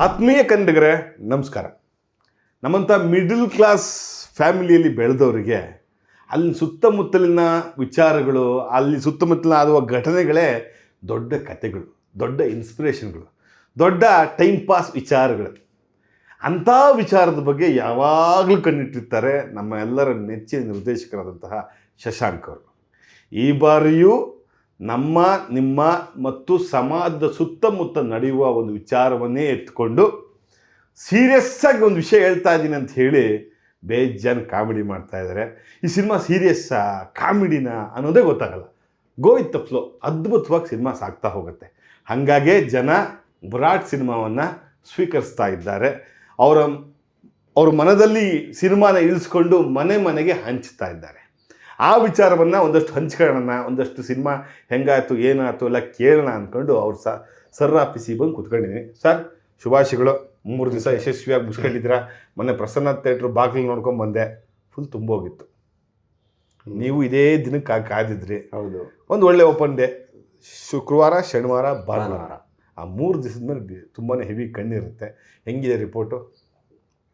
ಆತ್ಮೀಯ ಕನ್ನಡಿಗರೇ ನಮಸ್ಕಾರ. ನಮ್ಮಂಥ ಮಿಡಲ್ ಕ್ಲಾಸ್ ಫ್ಯಾಮಿಲಿಯಲ್ಲಿ ಬೆಳೆದವರಿಗೆ ಅಲ್ಲಿ ಸುತ್ತಮುತ್ತಲಿನ ವಿಚಾರಗಳು, ಅಲ್ಲಿ ಸುತ್ತಮುತ್ತಲಿನ ಆಗುವ ಘಟನೆಗಳೇ ದೊಡ್ಡ ಕಥೆಗಳು, ದೊಡ್ಡ ಇನ್ಸ್ಪಿರೇಷನ್ಗಳು ದೊಡ್ಡ ಟೈಮ್ ಪಾಸ್ ವಿಚಾರಗಳು. ಅಂಥ ವಿಚಾರದ ಬಗ್ಗೆ ಯಾವಾಗಲೂ ಕಣ್ಣಿಟ್ಟಿರ್ತಾರೆ ನಮ್ಮ ಎಲ್ಲರ ನೆಚ್ಚಿನ ನಿರ್ದೇಶಕರಾದಂತಹ ಶಶಾಂಕ್ ಅವರು. ಈ ಬಾರಿಯೂ ನಮ್ಮ, ನಿಮ್ಮ ಮತ್ತು ಸಮಾಜದ ಸುತ್ತಮುತ್ತ ನಡೆಯುವ ಒಂದು ವಿಚಾರವನ್ನೇ ಎತ್ಕೊಂಡು ಸೀರಿಯಸ್ ಆಗಿ ಒಂದು ವಿಷಯ ಹೇಳ್ತಾ ಇದ್ದೀನಿ ಅಂತ ಹೇಳಿ ಬೇಜಾನ್ ಕಾಮಿಡಿ ಮಾಡ್ತಾ ಇದ್ದಾರೆ. ಈ ಸಿನಿಮಾ ಸೀರಿಯಸ್ಸಾ ಕಾಮಿಡಿನಾ ಅನ್ನೋದೇ ಗೊತ್ತಾಗಲ್ಲ. ಗೋ ವಿತ್ ಫ್ಲೋ ಅದ್ಭುತವಾಗಿ ಸಿನಿಮಾ ಸಾಗ್ತಾ ಹೋಗುತ್ತೆ. ಹಾಗಾಗೇ ಜನ ವಿರಾಟ್ ಸಿನಿಮಾವನ್ನು ಸ್ವೀಕರಿಸ್ತಾ ಇದ್ದಾರೆ. ಅವರ, ಅವ್ರ ಮನದಲ್ಲಿ ಸಿನಿಮಾನ ಇಳಿಸ್ಕೊಂಡು ಮನೆ ಮನೆಗೆ ಹಂಚ್ತಾ ಇದ್ದಾರೆ. ಆ ವಿಚಾರವನ್ನು ಒಂದಷ್ಟು ಹಂಚ್ಕೊಳ್ಳೋಣ ಒಂದಷ್ಟು ಸಿನಿಮಾ ಹೆಂಗಾಯ್ತು ಏನಾಯ್ತು ಎಲ್ಲ ಕೇಳೋಣ ಅಂದ್ಕೊಂಡು ಅವ್ರು ಸಹ ಸರ್ ಆಫೀಸಿಗೆ ಬಂದು ಕೂತ್ಕೊಂಡಿದ್ದೀನಿ. ಸರ್ ಶುಭಾಶಯಗಳು. ಮೂರು ದಿವಸ ಯಶಸ್ವಿಯಾಗಿ ಮುಗಿಸ್ಕೊಂಡಿದ್ದೀರಾ ಮೊನ್ನೆ ಪ್ರಸನ್ನ ಥಿಯೇಟ್ರ್ ಬಾಗಿಲು ನೋಡ್ಕೊಂಡು ಬಂದೆ. ಫುಲ್ ತುಂಬೋಗಿತ್ತು. ನೀವು ಇದೇ ದಿನಕ್ಕೆ ಕಾದಿದ್ರಿ. ಹೌದು. ಒಂದು ಒಳ್ಳೆ ಓಪನ್ ಡೇ. ಶುಕ್ರವಾರ ಶನಿವಾರ ಭಾನುವಾರ. ಆ ಮೂರು ದಿವಸದ ಮೇಲೆ ತುಂಬಾ ಹೆವಿ ಕಣ್ಣಿರುತ್ತೆ. ಹೆಂಗಿದೆ ರಿಪೋರ್ಟು?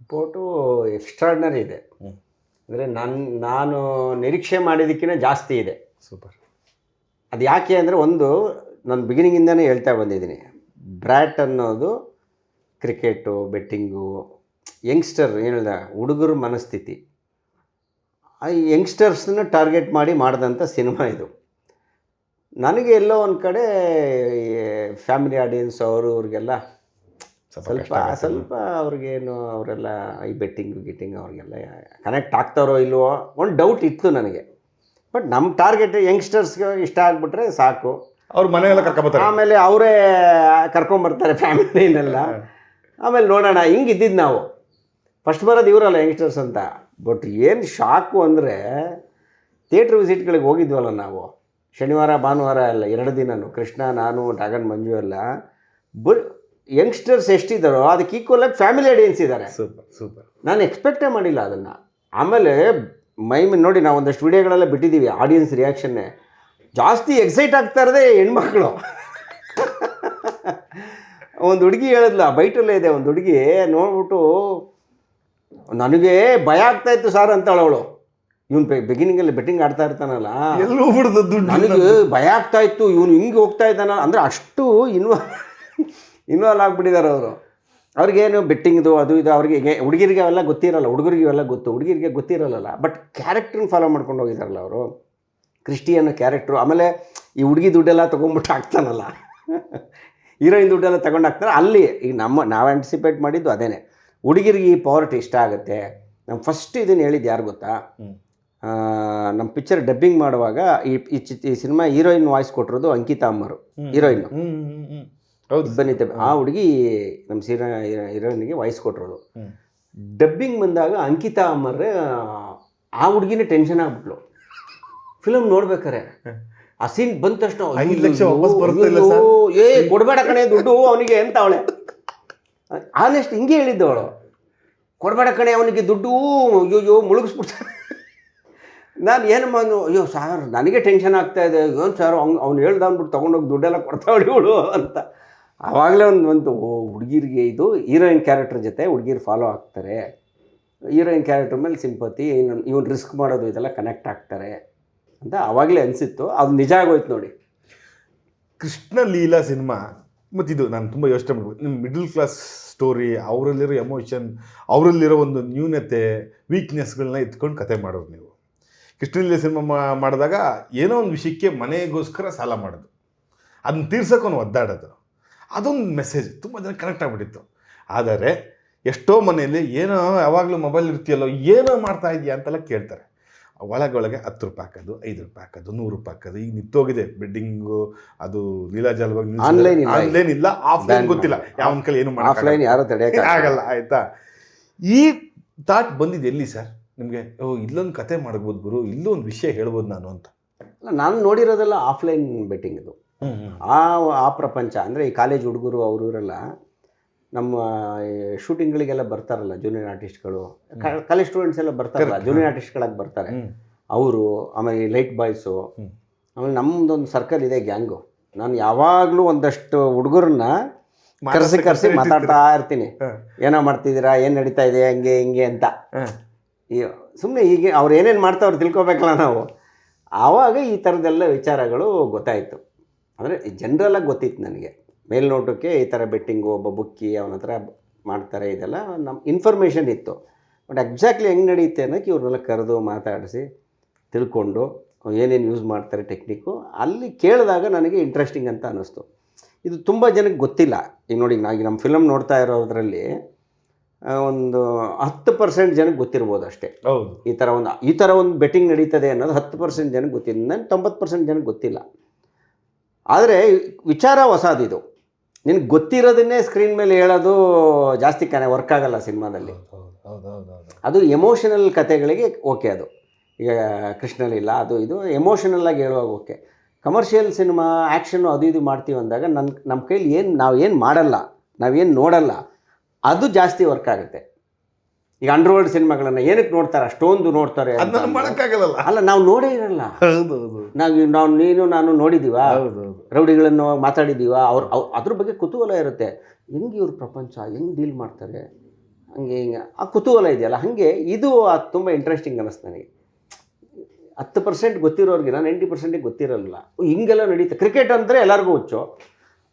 ರಿಪೋರ್ಟು ಎಕ್ಸ್ಟ್ರಾಡ್ನರಿ ಇದೆ. ಅಂದರೆ ನನ್ನ ನಾನು ನಿರೀಕ್ಷೆ ಮಾಡಿದ್ದಕ್ಕಿಂತ ಜಾಸ್ತಿ ಇದೆ. ಸೂಪರ್ ಅದು ಯಾಕೆ ಅಂದರೆ ಒಂದು ನಾನು ಬಿಗಿನಿಂಗಿಂದನೇ ಹೇಳ್ತಾ ಬಂದಿದ್ದೀನಿ. ಬ್ರ್ಯಾಟ್ ಅನ್ನೋದು ಕ್ರಿಕೆಟು ಬೆಟ್ಟಿಂಗು ಯಂಗ್ಸ್ಟರ್ ಹೇಳ್ದ ಹುಡುಗರ ಮನಸ್ಥಿತಿ. ಆ ಯಂಗ್ಸ್ಟರ್ಸ್ನ ಟಾರ್ಗೆಟ್ ಮಾಡಿ ಮಾಡಿದಂಥ ಸಿನಿಮಾ ಇದು. ನನಗೆ ಎಲ್ಲೋ ಒಂದು ಕಡೆ ಫ್ಯಾಮಿಲಿ ಆಡಿಯನ್ಸ್ ಅವರು ಅವ್ರಿಗೆಲ್ಲ ಸ್ವಲ್ಪ ಸ್ವಲ್ಪ ಅವ್ರಿಗೇನು ಅವರೆಲ್ಲ ಈ ಬೆಟ್ಟಿಂಗು ಗಿಟ್ಟಿಂಗ್ ಅವ್ರಿಗೆಲ್ಲ ಕನೆಕ್ಟ್ ಆಗ್ತಾರೋ ಇಲ್ವೋ ಒಂದು ಡೌಟ್ ಇತ್ತು ನನಗೆ. ಬಟ್ ನಮ್ಮ ಟಾರ್ಗೆಟ್ ಯಂಗ್ಸ್ಟರ್ಸ್ಗೆ ಇಷ್ಟ ಆಗಿಬಿಟ್ರೆ ಸಾಕು. ಅವ್ರ ಮನೆಯೆಲ್ಲ ಕರ್ಕೊಂಬರ್ತಾರೆ. ಆಮೇಲೆ ಅವರೇ ಕರ್ಕೊಂಬರ್ತಾರೆ ಫ್ಯಾಮಿಲಿನೆಲ್ಲ. ಆಮೇಲೆ ನೋಡೋಣ ಹಿಂಗೆ ಇದ್ದಿದ್ದು ನಾವು. ಫಸ್ಟ್ ಬರೋದು ಇವರಲ್ಲ ಯಂಗ್ಸ್ಟರ್ಸ್ ಅಂತ. ಬಟ್ ಏನು ಶಾಕು ಅಂದರೆ ಥಿಯೇಟ್ರ್ ವಿಸಿಟ್ಗಳಿಗೆ ಹೋಗಿದ್ವಲ್ಲ ನಾವು. ಶನಿವಾರ ಭಾನುವಾರ ಎಲ್ಲ ಎರಡು ದಿನನೂ ಕೃಷ್ಣ ನಾನು ಡಾಗನ್ ಮಂಜು ಎಲ್ಲ. ಬರ್ ಯಂಗ್ಸ್ಟರ್ಸ್ ಎಷ್ಟಿದ್ದಾರೋ ಅದಕ್ಕೆ ಈಕ್ವಲಾಗಿ ಫ್ಯಾಮಿಲಿ ಆಡಿಯನ್ಸ್ ಇದ್ದಾರೆ ಸೂಪರ್ ಸೂಪರ್. ನಾನು ಎಕ್ಸ್ಪೆಕ್ಟೇ ಮಾಡಿಲ್ಲ ಅದನ್ನು. ಆಮೇಲೆ ಮೈ ನೋಡಿ ನಾವು ಒಂದಷ್ಟು ವಿಡಿಯೋಗಳೆಲ್ಲ ಬಿಟ್ಟಿದ್ದೀವಿ ಆಡಿಯನ್ಸ್ ರಿಯಾಕ್ಷನ್ನೇ ಜಾಸ್ತಿ ಎಕ್ಸೈಟ್ ಆಗ್ತಾ ಇರೋದೇ ಹೆಣ್ಮಕ್ಳು. ಒಂದು ಹುಡುಗಿ ಹೇಳಿದ್ಲ ಬೈಟಲ್ಲೇ ಇದೆ ಒಂದು ಹುಡುಗಿ ನೋಡ್ಬಿಟ್ಟು ನನಗೆ ಭಯ ಆಗ್ತಾ ಇತ್ತು ಸರ್ ಅಂತಾಳೆ ಅವಳು ಇವನು ಬಿಗಿನಿಂಗಲ್ಲಿ ಬೆಟ್ಟಿಂಗ್ ಆಡ್ತಾ ಇರ್ತಾನಲ್ಲ. ಎಲ್ಲೂ ನನಗೆ ಭಯ ಆಗ್ತಾ ಇತ್ತು ಇವನು ಹಿಂಗೆ ಹೋಗ್ತಾ ಇದ್ದಾನ. ಅಂದರೆ ಅಷ್ಟು ಇನ್ವಾಲ್ವ್ ಇನ್ವಾಲ್ವ್ ಆಗಿಬಿಟ್ಟಿದ್ದಾರೆ ಅವರು. ಅವ್ರಿಗೇನು ಬೆಟ್ಟಿಂಗ್ದು ಅದು ಇದು ಅವ್ರಿಗೆ ಹುಡುಗಿರಿಗೆ ಅವೆಲ್ಲ ಗೊತ್ತಿರಲ್ಲ ಹುಡುಗರಿಗೆ ಎಲ್ಲ ಗೊತ್ತು. ಹುಡುಗಿರಿಗೆ ಗೊತ್ತಿರಲ್ಲ ಬಟ್ ಕ್ಯಾರೆಕ್ಟ್ರನ್ನ ಫಾಲೋ ಮಾಡ್ಕೊಂಡು ಹೋಗಿದ್ದಾರಲ್ಲ ಅವರು. ಕ್ರಿಸ್ಟಿಯನ್ ಕ್ಯಾರೆಕ್ಟ್ರು ಆಮೇಲೆ ಈ ಹುಡುಗಿ ದುಡ್ಡೆಲ್ಲ ತೊಗೊಂಬಿಟ್ಟು ಹಾಕ್ತಾನಲ್ಲ. ಹೀರೋಯಿನ್ ದುಡ್ಡೆಲ್ಲ ತಗೊಂಡು ಹಾಕ್ತಾರೆ ಅಲ್ಲಿ ಈಗ ನಮ್ಮ ನಾವು ಆಂಟಿಸಿಪೇಟ್ ಮಾಡಿದ್ದು ಅದೇನೆ. ಹುಡುಗಿರಿಗೆ ಈ ಪಾವರ್ಟಿ ಇಷ್ಟ ಆಗುತ್ತೆ. ನಮ್ಮ ಫಸ್ಟ್ ಇದನ್ನು ಹೇಳಿದ್ದು ಯಾರು ಗೊತ್ತಾ. ನಮ್ಮ ಪಿಕ್ಚರ್ ಡಬ್ಬಿಂಗ್ ಮಾಡುವಾಗ ಈ ಈ ಸಿನಿಮಾ ಹೀರೋಯಿನ್ ವಾಯ್ಸ್ ಕೊಟ್ಟಿರೋದು ಅಂಕಿತಾ ಅಮ್ಮರು ಹೀರೋಯಿನ್ ಹೌದು ಬನ್ನಿತೆ ಆ ಹುಡುಗಿ ನಮ್ಮ ಸೀರಾ ಹೀರೋಯಿನ್ಗೆ ವಾಯ್ಸ್ ಕೊಟ್ಟಿರೋದು ಡಬ್ಬಿಂಗ್ ಬಂದಾಗ ಅಂಕಿತಾ ಅಮ್ಮರ್ರೆ ಆ ಹುಡುಗಿನೇ ಟೆನ್ಷನ್ ಆಗ್ಬಿಟ್ಲು. ಫಿಲಮ್ ನೋಡ್ಬೇಕಾರೆ. ಆ ಸೀನ್ ಬಂದ ತಕ್ಷಣ ಏ ಕೊಡಬೇಡ ಕಣೆ ದುಡ್ಡು ಅವನಿಗೆ ಎಂತ ಅವಳೆ. ಆನೆಸ್ಟ್ ಹಿಂಗೆ ಹೇಳಿದ್ದು ಅವಳು. ಕೊಡಬೇಡ ಕಣೆ ಅವನಿಗೆ ದುಡ್ಡು ಅಯ್ಯೋಯ್ಯೋ ಮುಳುಗಿಸ್ಬಿಡ್ತಾರೆ. ನಾನು ಏನು ಮಾಡು ಅಯ್ಯೋ ಸಾರ್ ನನಗೆ ಟೆನ್ಷನ್ ಆಗ್ತಾ ಇದೆ. ಏನು ಸರ್ ಅವ್ನು ಅವ್ನು ಹೇಳ್ದ ಅಂದ್ಬಿಟ್ಟು ತೊಗೊಂಡೋಗಿ ದುಡ್ಡೆಲ್ಲ ಕೊಡ್ತಾವಳಿ ಇವಳು ಅಂತ. ಆವಾಗಲೇ ಒಂದು ಒಂದು ಹುಡುಗಿರಿಗೆ ಇದು ಹೀರೋಯಿನ್ ಕ್ಯಾರೆಕ್ಟರ್ ಜೊತೆ ಹುಡುಗಿರು ಫಾಲೋ ಆಗ್ತಾರೆ. ಹೀರೋಯಿನ್ ಕ್ಯಾರೆಕ್ಟರ್ ಮೇಲೆ ಸಿಂಪತಿ, ಇವನು ರಿಸ್ಕ್ ಮಾಡೋದು ಇದೆಲ್ಲ ಕನೆಕ್ಟ್ ಆಗ್ತಾರೆ ಅಂತ ಆವಾಗಲೇ ಅನಿಸಿತ್ತು. ಅದು ನಿಜ ಆಗೋಯ್ತು ನೋಡಿ. ಕೃಷ್ಣ ಲೀಲಾ ಸಿನಿಮಾ ಇದು ನಾನು ತುಂಬ ಯೋಚನೆ ಮಾಡ್ಬೋದು. ನಿಮ್ಮ ಮಿಡಲ್ ಕ್ಲಾಸ್ ಸ್ಟೋರಿ ಅವರಲ್ಲಿರೋ ಎಮೋಷನ್ ಅವರಲ್ಲಿರೋ ಒಂದು ನ್ಯೂನತೆ ವೀಕ್ನೆಸ್ಗಳನ್ನ ಇಟ್ಕೊಂಡು ಕತೆ ಮಾಡೋರು ನೀವು. ಕೃಷ್ಣ ಲೀಲಾ ಸಿನಿಮಾ ಮಾಡಿದಾಗ ಏನೋ ಒಂದು ವಿಷಯಕ್ಕೆ ಮನೆಗೋಸ್ಕರ ಸಾಲ ಮಾಡೋದು. ಅದನ್ನ ತೀರ್ಸೋಕೆ ಒದ್ದಾಡೋದು. ಅದೊಂದು ಮೆಸೇಜ್ ತುಂಬ ಜನ ಕನೆಕ್ಟ್ ಆಗಿಬಿಟ್ಟಿತ್ತು. ಆದರೆ ಎಷ್ಟೋ ಮನೆಯಲ್ಲಿ ಏನೋ ಯಾವಾಗಲೂ ಮೊಬೈಲ್ ಇರ್ತೀಯಲ್ಲೋ ಏನೋ ಮಾಡ್ತಾ ಇದೆಯಾ ಅಂತೆಲ್ಲ ಕೇಳ್ತಾರೆ. ಒಳಗೊಳಗೆ ಹತ್ತು ರೂಪಾಯಿ ಹಾಕೋದು ಐದು ರೂಪಾಯಿ ಹಾಕೋದು ನೂರು ರೂಪಾಯಿ ಹಾಕೋದು ಈಗ ನಿಂತೋಗಿದೆ ಬೆಡ್ಡಿಂಗು ಅದು ಲೀಲಾಜಾಲವಾಗಿ ಇಲ್ಲ. ಆನ್ಲೈನ್ ಇಲ್ಲ ಆಫ್ಲೈನ್ ಗೊತ್ತಿಲ್ಲ. ಯಾವ ಕೈಲಿ ಏನು ಆಫ್ಲೈನ್ ಯಾರು ತಡೆ ಆಗಲ್ಲ. ಆಯಿತಾ? ಈ ಥಾಟ್ ಬಂದಿದ್ದು ಎಲ್ಲಿ ಸರ್ ನಿಮಗೆ ಓ ಇಲ್ಲೊಂದು ಕತೆ ಮಾಡ್ಬೋದು ಗುರು ಇಲ್ಲೊಂದು ವಿಷಯ ಹೇಳ್ಬೋದು ನಾನು ಅಂತ. ನಾನು ನೋಡಿರೋದೆಲ್ಲ ಆಫ್ಲೈನ್ ಬೆಟ್ಟಿಂಗ್ ಇದು. ಆ ಆ ಪ್ರಪಂಚ ಅಂದರೆ ಈ ಕಾಲೇಜ್ ಹುಡುಗರು ಅವರು ಇವರೆಲ್ಲ ನಮ್ಮ ಶೂಟಿಂಗ್ಗಳಿಗೆಲ್ಲ ಬರ್ತಾರಲ್ಲ ಜೂನಿಯರ್ ಆರ್ಟಿಸ್ಟ್ಗಳು ಕಾಲೇಜ್ ಸ್ಟೂಡೆಂಟ್ಸ್ ಎಲ್ಲ ಬರ್ತಾರಲ್ಲ. ಜೂನಿಯರ್ ಆರ್ಟಿಸ್ಟ್ಗಳಾಗಿ ಬರ್ತಾರೆ. ಅವರು ಆಮೇಲೆ ಲೈಟ್ ಬಾಯ್ಸು. ಆಮೇಲೆ ನಮ್ಮದೊಂದು ಸರ್ಕಲ್ ಇದೆ ಗ್ಯಾಂಗು ನಾನು ಯಾವಾಗಲೂ ಒಂದಷ್ಟು ಹುಡುಗರನ್ನ ಕರೆಸಿ ಕರೆಸಿ ಮಾತಾಡ್ತಾ ಇರ್ತೀನಿ. ಏನೋ ಮಾಡ್ತಿದ್ದೀರಾ ಏನು ನಡೀತಾ ಇದೆ ಹಂಗೆ ಹಿಂಗೆ ಅಂತ. ಈ ಸುಮ್ಮನೆ ಈಗ ಅವ್ರು ಏನೇನು ಮಾಡ್ತಾವ್ರು ತಿಳ್ಕೊಬೇಕಲ್ಲ ನಾವು. ಆವಾಗ ಈ ಥರದ್ದೆಲ್ಲ ವಿಚಾರಗಳು ಗೊತ್ತಾಯಿತು. ಅಂದರೆ ಜನರಲಾಗಿ ಗೊತ್ತಿತ್ತು ನನಗೆ. ಮೇಲ್ನೋಟಕ್ಕೆ ಈ ಥರ ಬೆಟ್ಟಿಂಗು ಒಬ್ಬ ಬುಕ್ಕಿ ಅವನ ಹತ್ರ ಮಾಡ್ತಾರೆ ಇದೆಲ್ಲ ನಮ್ಮ ಇನ್ಫಾರ್ಮೇಷನ್ ಇತ್ತು. ಬಟ್ ಎಕ್ಸಾಕ್ಟ್ಲಿ ಹೆಂಗೆ ನಡೆಯುತ್ತೆ ಅನ್ನೋಕ್ಕೆ ಇವ್ರನ್ನೆಲ್ಲ ಕರೆದು ಮಾತಾಡಿಸಿ ತಿಳ್ಕೊಂಡು ಏನೇನು ಯೂಸ್ ಮಾಡ್ತಾರೆ ಟೆಕ್ನಿಕ್ಕು ಅಲ್ಲಿ ಕೇಳಿದಾಗ ನನಗೆ ಇಂಟ್ರೆಸ್ಟಿಂಗ್ ಅಂತ ಅನ್ನಿಸ್ತು. ಇದು ತುಂಬ ಜನಕ್ಕೆ ಗೊತ್ತಿಲ್ಲ. ಈಗ ನೋಡಿ ನಾವು ನಮ್ಮ ಫಿಲಮ್ ನೋಡ್ತಾ ಇರೋದ್ರಲ್ಲಿ ಒಂದು ಹತ್ತು ಪರ್ಸೆಂಟ್ ಜನಕ್ಕೆ ಗೊತ್ತಿರ್ಬೋದು ಅಷ್ಟೇ. ಈ ಥರ ಒಂದು ಈ ಥರ ಒಂದು ಬೆಟ್ಟಿಂಗ್ ನಡೀತದೆ ಅನ್ನೋದು ಹತ್ತು ಪರ್ಸೆಂಟ್ ಜನಕ್ಕೆ ಗೊತ್ತಿಲ್ಲ. ನಾನು ತೊಂಬತ್ತು ಪರ್ಸೆಂಟ್ ಜನಕ್ಕೆ ಗೊತ್ತಿಲ್ಲ. ಆದರೆ ವಿಚಾರ ಹೊಸದಿದು. ನಿನಗೆ ಗೊತ್ತಿರೋದನ್ನೇ ಸ್ಕ್ರೀನ್ ಮೇಲೆ ಹೇಳೋದು ಜಾಸ್ತಿ ಕನೆ ವರ್ಕ್ ಆಗಲ್ಲ ಸಿನಿಮಾದಲ್ಲಿ. ಅದು ಎಮೋಷನಲ್ ಕತೆಗಳಿಗೆ ಓಕೆ ಅದು. ಈಗ ಕೃಷ್ಣಲಿಲ್ಲ ಅದು ಇದು ಎಮೋಷನಲ್ಲಾಗಿ ಹೇಳುವಾಗ ಓಕೆ ಕಮರ್ಷಿಯಲ್ ಸಿನಿಮಾ ಆ್ಯಕ್ಷನ್ನು ಅದು ಇದು ಮಾಡ್ತೀವಿ ಅಂದಾಗ ನನ್ನ ನಮ್ಮ ಕೈಲಿ ಏನು ನಾವು ಏನು ಮಾಡಲ್ಲ ನಾವೇನು ನೋಡಲ್ಲ ಅದು ಜಾಸ್ತಿ ವರ್ಕ್ ಆಗುತ್ತೆ. ಈಗ ಅಂಡರ್ವರ್ಲ್ಡ್ ಸಿನಿಮಾಗಳನ್ನ ಏನಕ್ಕೆ ನೋಡ್ತಾರೆ? ಅಷ್ಟೊಂದು ನೋಡ್ತಾರೆ ಅಂದ್ರೆ- ಅಲ್ಲ ನಾವು ನೋಡೇ ಇರಲ್ಲ. ಹೌದು ಹೌದು ನಾವು ನಾವು ನೀನು ನಾನು ನೋಡಿದ್ದೀವಾ ರೌಡಿಗಳನ್ನು ಮಾತಾಡಿದ್ದೀವ ಅವ್ರು ಅವ್- ಅದ್ರ ಬಗ್ಗೆ ಕುತೂಹಲ ಇರುತ್ತೆ. ಹೆಂಗೆ ಇವ್ರ ಪ್ರಪಂಚ ಹೆಂಗೆ ಡೀಲ್ ಮಾಡ್ತಾರೆ? ಹಂಗೆ ಹಿಂಗೆ. ಆ ಕುತೂಹಲ ಇದೆಯಲ್ಲ? ಹಾಗೆ ಇದು ಅದು ತುಂಬ ಇಂಟ್ರೆಸ್ಟಿಂಗ್ ಅನ್ನಿಸ್ತು ನನಗೆ. ಹತ್ತು ಪರ್ಸೆಂಟ್ ಗೊತ್ತಿರೋರ್ಗಿನ ನೈಂಟಿ ಪರ್ಸೆಂಟಿಗೆ ಗೊತ್ತಿರಲ್ಲ. ಓ, ಹಿಂಗೆಲ್ಲ ನಡೀತಾ ಕ್ರಿಕೆಟ್ ಅಂದರೆ ಎಲ್ಲರಿಗೂ ಹುಚ್ಚು.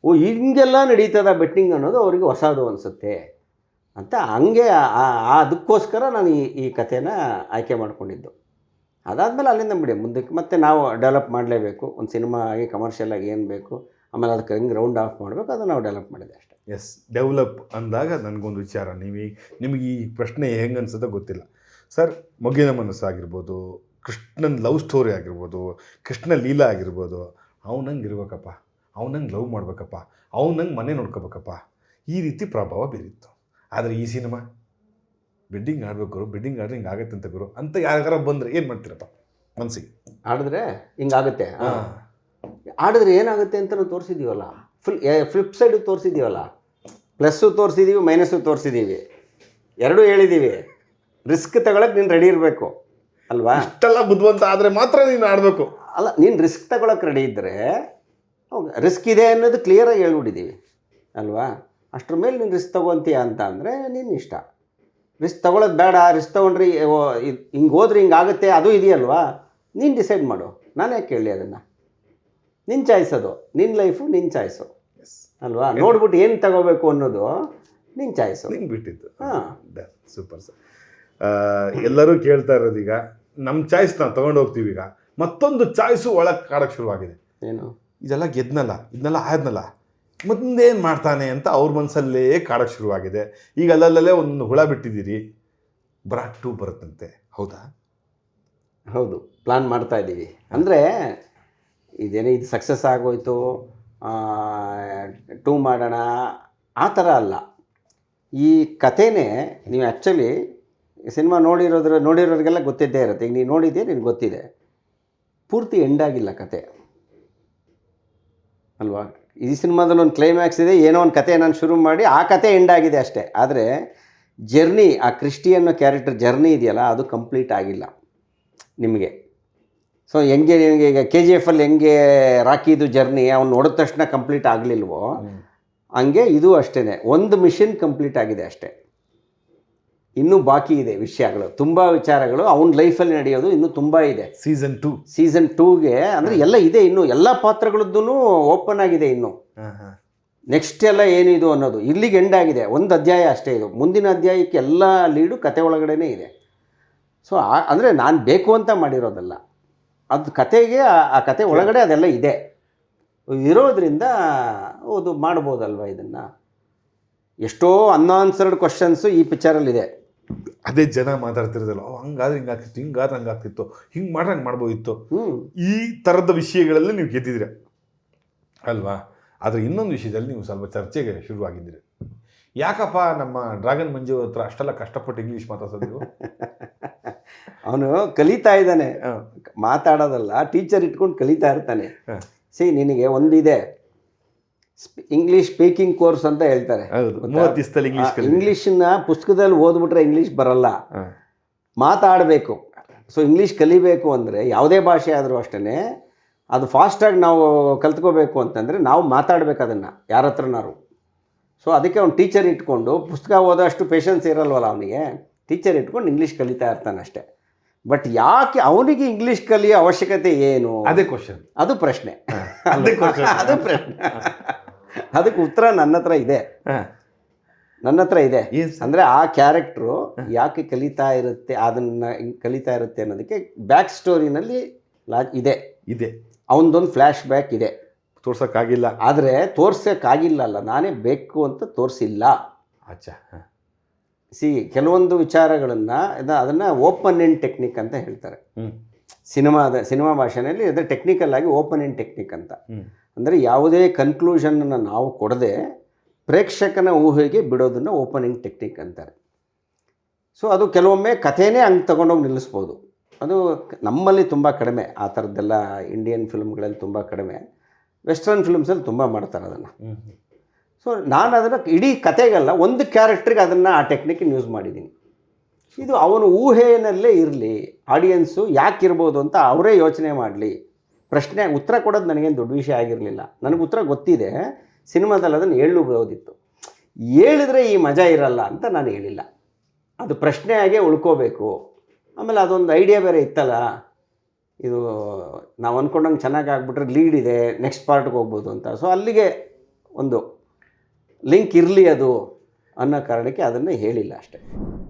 ಓ ಹಿಂಗೆಲ್ಲ ನಡೀತದ ಬೆಟ್ಟಿಂಗ್ ಅನ್ನೋದು ಅವರಿಗೆ ಹೊಸದು ಅನಿಸುತ್ತೆ. ಅಂತ ಹಂಗೆ ಅದಕ್ಕೋಸ್ಕರ ನಾನು ಈ ಈ ಕಥೆನ ಆಯ್ಕೆ ಮಾಡಿಕೊಂಡಿದ್ದು. ಅದಾದಮೇಲೆ ಅಲ್ಲಿಂದ ಬಿಡಿ, ಮುಂದಕ್ಕೆ ಮತ್ತೆ ನಾವು ಡೆವಲಪ್ ಮಾಡಲೇಬೇಕು. ಒಂದು ಸಿನಿಮಾ ಆಗಿ ಕಮರ್ಷಿಯಲ್ ಆಗಿ ಏನು ಬೇಕು, ಆಮೇಲೆ ಅದಕ್ಕೆ ಹೆಂಗೆ ರೌಂಡ್ ಆಫ್ ಮಾಡಬೇಕು ಅದು ನಾವು ಡೆವಲಪ್ ಮಾಡಿದೆ ಅಷ್ಟೇ. ಎಸ್ ಡೆವಲಪ್ ಅಂದಾಗ ನನಗೊಂದು ವಿಚಾರ ನೀವು ನಿಮಗೆ ಈ ಪ್ರಶ್ನೆ ಹೆಂಗೆ ಅನ್ಸುತ್ತೆ ಗೊತ್ತಿಲ್ಲ. ಸರ್ ಮೊಗ್ಗಿನ ಮನಸ್ಸು ಆಗಿರ್ಬೋದು, ಕೃಷ್ಣನ ಲವ್ ಸ್ಟೋರಿ ಆಗಿರ್ಬೋದು, ಕೃಷ್ಣ ಲೀಲಾ ಆಗಿರ್ಬೋದು ಅವನಂಗೆ ಇರ್ಬೇಕಪ್ಪ ಅವನಂಗೆ ಲವ್ ಮಾಡ್ಬೇಕಪ್ಪ ಅವನಂಗೆ ಮನೆ ನೋಡ್ಕೋಬೇಕಪ್ಪ, ಈ ರೀತಿ ಪ್ರಭಾವ ಬೀರಿತ್ತು. ಆದರೆ ಈ ಸಿನಿಮಾ ಬಿಡ್ಡಿಂಗ್ ಆಡಬೇಕು ಗುರು ಬಿಡ್ಡಿಂಗ್ ಆಡ್ರೆ ಹಿಂಗೆ ಆಗುತ್ತೆ ಅಂತ ಗುರು. ಅಂತ ಯಾರಿಗಾರ ಬಂದರೆ ಏನು ಮಾಡ್ತೀರಪ್ಪ ಮನಸ್ಸಿಗೆ ಆಡಿದ್ರೆ ಹಿಂಗಾಗುತ್ತೆ ಆಡಿದ್ರೆ ಏನಾಗುತ್ತೆ ಅಂತ ನಾವು ತೋರಿಸಿದೀವಲ್ಲ? ಫುಲ್ ಫ್ಲಿಪ್ ಸೈಡು ತೋರಿಸಿದೀವಲ್ಲ? ಪ್ಲಸ್ಸು ತೋರಿಸಿದ್ದೀವಿ ಮೈನಸ್ಸು ತೋರಿಸಿದ್ದೀವಿ ಎರಡೂ ಹೇಳಿದ್ದೀವಿ ರಿಸ್ಕ್ ತಗೊಳಕ್ಕೆ ನೀನು ರೆಡಿ ಇರಬೇಕು. ಅಲ್ವಾ? ಇಷ್ಟೆಲ್ಲ ಬುದ್ಧಿವಂತ ಆದರೆ ಮಾತ್ರ ನೀನು ಆಡಬೇಕು. ಅಲ್ಲ ನೀನು ರಿಸ್ಕ್ ತಗೊಳಕ್ಕೆ ರೆಡಿ ಇದ್ದರೆ ರಿಸ್ಕ್ ಇದೆ ಅನ್ನೋದು ಕ್ಲಿಯರಾಗಿ ಹೇಳ್ಬಿಟ್ಟಿದ್ದೀವಿ ಅಲ್ವಾ? ಅಷ್ಟ್ರ ಮೇಲೆ ನೀನು ರಿಸ್ಕ್ ತೊಗೊತೀಯ ಅಂತ ಅಂದರೆ ನಿನ್ನ ಇಷ್ಟ. ರಿಸ್ಕ್ ತೊಗೊಳೋದು ಬೇಡ ರಿಸ್ಕ್ ತೊಗೊಂಡ್ರೆ ಹಿಂಗೆ ಹೋದ್ರೆ ಹಿಂಗೆ ಆಗುತ್ತೆ ಅದು ಇದೆಯಲ್ವಾ? ನೀನು ಡಿಸೈಡ್ ಮಾಡು. ನಾನು ಯಾಕೆ ಕೇಳಿ ಅದನ್ನು? ನಿನ್ನ ಚಾಯ್ಸ್ ಅದು. ನಿನ್ನ ಲೈಫು ನಿನ್ನ ಚಾಯ್ಸು ಎಸ್ ಅಲ್ವಾ? ನೋಡ್ಬಿಟ್ಟು ಏನು ತಗೋಬೇಕು ಅನ್ನೋದು ನಿನ್ನ ಚಾಯ್ಸು ನಿಂಗೆ ಬಿಟ್ಟಿದ್ದು ಹಾಂ. ಸೂಪರ್ ಸರ್ ಎಲ್ಲರೂ ಕೇಳ್ತಾ ಇರೋದು ಈಗ ನಮ್ಮ ಚಾಯ್ಸ್ ನಾವು ತೊಗೊಂಡು ಹೋಗ್ತೀವಿ ಈಗ. ಮತ್ತೊಂದು ಚಾಯ್ಸು ಒಳಗೆ ಕಾಡಕ್ಕೆ ಶುರುವಾಗಿದೆ. ಏನು? ಇದೆಲ್ಲ ಗೆದ್ನಲ್ಲ ಇದನ್ನೆಲ್ಲ ಆದ್ನಲ್ಲ. ಮುಂದೇನು ಮಾಡ್ತಾನೆ ಅಂತ ಅವ್ರ ಮನಸ್ಸಲ್ಲೇ ಕಾಡಕ್ಕೆ ಶುರುವಾಗಿದೆ. ಈಗ ಅಲ್ಲಲ್ಲೇ ಒಂದು ಹುಳ ಬಿಟ್ಟಿದ್ದೀರಿ. Brought two ಬರುತ್ತಂತೆ. ಹೌದಾ? ಹೌದು. ಪ್ಲಾನ್ ಮಾಡ್ತಾ ಇದ್ದೀವಿ. ಅಂದರೆ ಇದೇನೇ ಇದು ಸಕ್ಸಸ್ ಆಗೋಯ್ತು ಟೂ ಮಾಡೋಣ, ಆ ಥರ ಅಲ್ಲ. ಈ ಕಥೆನೇ ನೀವು ಆ್ಯಕ್ಚುಲಿ ಸಿನಿಮಾ ನೋಡಿರೋದ್ರ, ನೋಡಿರೋರಿಗೆಲ್ಲ ಗೊತ್ತಿದ್ದೇ ಇರುತ್ತೆ. ಈಗ ನೀನು ನೋಡಿದ್ದೆ ನಿನಗೆ ಗೊತ್ತಿದೆ. ಪೂರ್ತಿ ಎಂಡ್ ಆಗಿಲ್ಲ ಕತೆ. ಅಲ್ವಾ? ಈ ಸಿನಿಮಾದಲ್ಲಿ ಒಂದು ಕ್ಲೈಮ್ಯಾಕ್ಸ್ ಇದೆ ಏನೋ ಒಂದು ಕತೆ ನಾನು ಶುರು ಮಾಡಿ ಆ ಕತೆ ಎಂಡ್ ಆಗಿದೆ ಅಷ್ಟೇ. ಆದರೆ ಜರ್ನಿ ಆ ಕ್ರಿಸ್ಟಿ ಅನ್ನೋ ಕ್ಯಾರೆಕ್ಟರ್ ಜರ್ನಿ ಇದೆಯಲ್ಲ ಅದು ಕಂಪ್ಲೀಟ್ ಆಗಿಲ್ಲ ನಿಮಗೆ. ಸೊ ಹೆಂಗೆ ನಿಮಗೆ ಈಗ ಕೆ ಜಿ ಎಫಲ್ಲಿ ಹೆಂಗೆ ರಾಕಿದು ಜರ್ನಿ ಅವ್ನು ನೋಡಿದ ತಕ್ಷಣ ಕಂಪ್ಲೀಟ್ ಆಗಲಿಲ್ವೋ ಹಂಗೆ ಇದು ಅಷ್ಟೇ ಒಂದು ಮಿಷನ್ ಕಂಪ್ಲೀಟ್ ಆಗಿದೆ ಅಷ್ಟೇ. ಇನ್ನೂ ಬಾಕಿ ಇದೆ ವಿಷಯಗಳು. ತುಂಬ ವಿಚಾರಗಳು ಅವನ ಲೈಫಲ್ಲಿ ನಡೆಯೋದು ಇನ್ನೂ ತುಂಬ ಇದೆ. ಸೀಸನ್ ಟೂ ಸೀಸನ್ ಟೂಗೆ ಅಂದರೆ ಎಲ್ಲ ಇದೆ ಇನ್ನು ಎಲ್ಲ ಪಾತ್ರಗಳದ್ದು ಓಪನ್ ಆಗಿದೆ ಇನ್ನು. ನೆಕ್ಸ್ಟ್ ಎಲ್ಲ ಏನಿದು ಅನ್ನೋದು ಇಲ್ಲಿಗೆ ಎಂಡ್ ಆಗಿದೆ. ಒಂದು ಅಧ್ಯಾಯ ಅಷ್ಟೇ ಇದು. ಮುಂದಿನ ಅಧ್ಯಾಯಕ್ಕೆ ಎಲ್ಲ ಲೀಡು ಕತೆ ಒಳಗಡೆನೇ ಇದೆ. ಸೊ ಅಂದರೆ ನಾನು ಬೇಕು ಅಂತ ಮಾಡಿರೋದಲ್ಲ. ಅದು ಕತೆಗೆ ಆ- ಆ ಕತೆ ಒಳಗಡೆ ಅದೆಲ್ಲ ಇದೆ. ಇರೋದ್ರಿಂದ ಅದು ಮಾಡ್ಬೋದಲ್ವ ಇದನ್ನು? ಎಷ್ಟೋ ಅನ್ಆನ್ಸರ್ಡ್ ಕ್ವಶನ್ಸು ಈ ಪಿಕ್ಚರಲ್ಲಿದೆ ಅದೇ ಜನ ಮಾತಾಡ್ತಿರೋದಲ್ಲ ಓ ಹಂಗಾದ್ರೆ ಹಿಂಗಾಗ್ತಿತ್ತು ಹಿಂಗಾದ್ರೆ ಹಂಗಾಗ್ತಿತ್ತು ಹಿಂಗೆ ಮಾಡ್ರೆ ಹಂಗೆ ಮಾಡ್ಬೋದಿತ್ತು. ಈ ಥರದ ವಿಷಯಗಳಲ್ಲಿ ನೀವು ಗೆದ್ದಿದ್ದೀರ. ಅಲ್ವಾ? ಆದರೆ ಇನ್ನೊಂದು ವಿಷಯದಲ್ಲಿ ನೀವು ಸ್ವಲ್ಪ ಚರ್ಚೆಗೆ ಶುರುವಾಗಿದ್ದೀರಿ. ಯಾಕಪ್ಪ ನಮ್ಮ ಡ್ರಾಗನ್ ಮಂಜು ಹತ್ರ ಅಷ್ಟೆಲ್ಲ ಕಷ್ಟಪಟ್ಟು ಇಂಗ್ಲೀಷ್ ಮಾತಾಡ್ಸೋದು ಅವನು ಕಲಿತಾ ಇದ್ದಾನೆ. ಮಾತಾಡೋದಲ್ಲ ಟೀಚರ್ ಇಟ್ಕೊಂಡು ಕಲಿತಾ ಇರ್ತಾನೆ. ಹ. ಸಿ ನಿನಗೆ ಒಂದಿದೆ. ಇಂಗ್ಲೀಷ್ ಸ್ಪೀಕಿಂಗ್ ಕೋರ್ಸ್ ಅಂತ ಹೇಳ್ತಾರೆ? ಮೂವತ್ತು ದಿವಸದಲ್ಲಿ ಇಂಗ್ಲೀಷ್ ಇಂಗ್ಲೀಷನ್ನ ಪುಸ್ತಕದಲ್ಲಿ ಓದ್ಬಿಟ್ರೆ ಇಂಗ್ಲೀಷ್ ಬರಲ್ಲ. ಮಾತಾಡಬೇಕು. ಸೊ ಇಂಗ್ಲೀಷ್ ಕಲಿಬೇಕು ಅಂದರೆ ಯಾವುದೇ ಭಾಷೆ ಆದರೂ ಅಷ್ಟೇ ಅದು ಫಾಸ್ಟಾಗಿ ನಾವು ಕಲ್ತ್ಕೋಬೇಕು ಅಂತಂದರೆ ನಾವು ಮಾತಾಡಬೇಕು ಅದನ್ನು ಯಾರ ಹತ್ರನಾರು ಸೊ ಅದಕ್ಕೆ ಅವ್ನು ಟೀಚರ್ ಇಟ್ಕೊಂಡು ಪುಸ್ತಕ ಓದೋಷ್ಟು ಪೇಷನ್ಸ್ ಇರಲ್ವಲ್ಲ ಅವನಿಗೆ ಟೀಚರ್ ಇಟ್ಕೊಂಡು ಇಂಗ್ಲೀಷ್ ಕಲಿತಾ ಇರ್ತಾನೆ ಅಷ್ಟೇ. ಬಟ್ ಯಾಕೆ ಅವನಿಗೆ ಇಂಗ್ಲೀಷ್ ಕಲಿಯೋ ಅವಶ್ಯಕತೆ ಏನು? ಅದೇ ಕ್ವಶನ್ ಅದು ಪ್ರಶ್ನೆ. ಅದು ಪ್ರಶ್ನೆ. ಅದಕ್ಕೆ ಉತ್ತರ ನನ್ನ ಹತ್ರ ಇದೆ. ನನ್ನ ಹತ್ರ ಇದೆ. ಅಂದರೆ ಆ ಕ್ಯಾರೆಕ್ಟ್ರು ಯಾಕೆ ಕಲಿತಾ ಇರುತ್ತೆ ಅದನ್ನು ಕಲಿತಾ ಇರುತ್ತೆ ಅನ್ನೋದಕ್ಕೆ ಬ್ಯಾಕ್ ಸ್ಟೋರಿನಲ್ಲಿ ಲಾ ಇದೆ. ಇದೆ. ಅವನದೊಂದು ಫ್ಲ್ಯಾಶ್ ಬ್ಯಾಕ್ ಇದೆ. ತೋರ್ಸೋಕ್ಕಾಗಿಲ್ಲ. ಆದರೆ ತೋರ್ಸೋಕ್ಕಾಗಿಲ್ಲ ಅಲ್ಲ ನಾನೇ ಬೇಕು ಅಂತ ತೋರಿಸಿಲ್ಲ. ಅಚ್ಚಾ ಹಾಂ. ಸಿ ಕೆಲವೊಂದು ವಿಚಾರಗಳನ್ನು ಅದನ್ನು ಓಪನ್ ಎಂಡ್ ಟೆಕ್ನಿಕ್ ಅಂತ ಹೇಳ್ತಾರೆ. ಹ್ಞೂ ಸಿನಿಮಾದ ಸಿನಿಮಾ ಭಾಷೆಯಲ್ಲಿ ಅದು ಟೆಕ್ನಿಕಲ್ ಆಗಿ ಓಪನ್ ಇನ್ ಟೆಕ್ನಿಕ್ ಅಂತ. ಅಂದರೆ ಯಾವುದೇ ಕನ್ಕ್ಲೂಷನನ್ನು ನಾವು ಕೊಡದೆ ಪ್ರೇಕ್ಷಕನ ಊಹೆಗೆ ಬಿಡೋದನ್ನು ಓಪನಿಂಗ್ ಟೆಕ್ನಿಕ್ ಅಂತಾರೆ. ಸೊ ಅದು ಕೆಲವೊಮ್ಮೆ ಕಥೆನೇ ಹಂಗೆ ತೊಗೊಂಡೋಗಿ ನಿಲ್ಲಿಸ್ಬೋದು. ಅದು ನಮ್ಮಲ್ಲಿ ತುಂಬ ಕಡಿಮೆ ಆ ಥರದ್ದೆಲ್ಲ ಇಂಡಿಯನ್ ಫಿಲ್ಮ್ಗಳಲ್ಲಿ ತುಂಬ ಕಡಿಮೆ. ವೆಸ್ಟರ್ನ್ ಫಿಲ್ಮ್ಸಲ್ಲಿ ತುಂಬ ಮಾಡ್ತಾರೆ ಅದನ್ನು. ಸೊ ನಾನು ಅದನ್ನು ಇಡೀ ಕತೆಗಲ್ಲ ಒಂದು ಕ್ಯಾರೆಕ್ಟ್ರಿಗೆ ಅದನ್ನು ಆ ಟೆಕ್ನಿಕ್ ಯೂಸ್ ಮಾಡಿದ್ದೀನಿ ಇದು ಅವನು ಊಹೆಯಲ್ಲೇ ಇರಲಿ ಆಡಿಯನ್ಸು ಯಾಕಿರ್ಬೋದು ಅಂತ ಅವರೇ ಯೋಚನೆ ಮಾಡಲಿ. ಪ್ರಶ್ನೆ, ಉತ್ತರ ಕೊಡೋದು ನನಗೇನು ದೊಡ್ಡ ವಿಷಯ ಆಗಿರಲಿಲ್ಲ. ನನಗೆ ಉತ್ತರ ಗೊತ್ತಿದೆ, ಸಿನಿಮಾದಲ್ಲಿ ಅದನ್ನು ಹೇಳಬಹುದಿತ್ತು ಹೇಳಿದ್ರೆ ಈ ಮಜಾ ಇರಲ್ಲ ಅಂತ ನಾನು ಹೇಳಿಲ್ಲ. ಅದು ಪ್ರಶ್ನೆಯಾಗೆ ಉಳ್ಕೋಬೇಕು. ಆಮೇಲೆ ಅದೊಂದು ಐಡಿಯಾ ಬೇರೆ ಇತ್ತಲ್ಲ. ಇದು ನಾವು ಅಂದ್ಕೊಂಡಂಗೆ ಚೆನ್ನಾಗಿ ಆಗ್ಬಿಟ್ರೆ ಲೀಡ್ ಇದೆ ನೆಕ್ಸ್ಟ್ ಪಾರ್ಟ್ಗೆ ಹೋಗ್ಬೋದು ಅಂತ. ಸೊ ಅಲ್ಲಿಗೆ ಒಂದು ಲಿಂಕ್ ಇರಲಿ ಅದು ಅನ್ನೋ ಕಾರಣಕ್ಕೆ ಅದನ್ನು ಹೇಳಿಲ್ಲ ಅಷ್ಟೇ.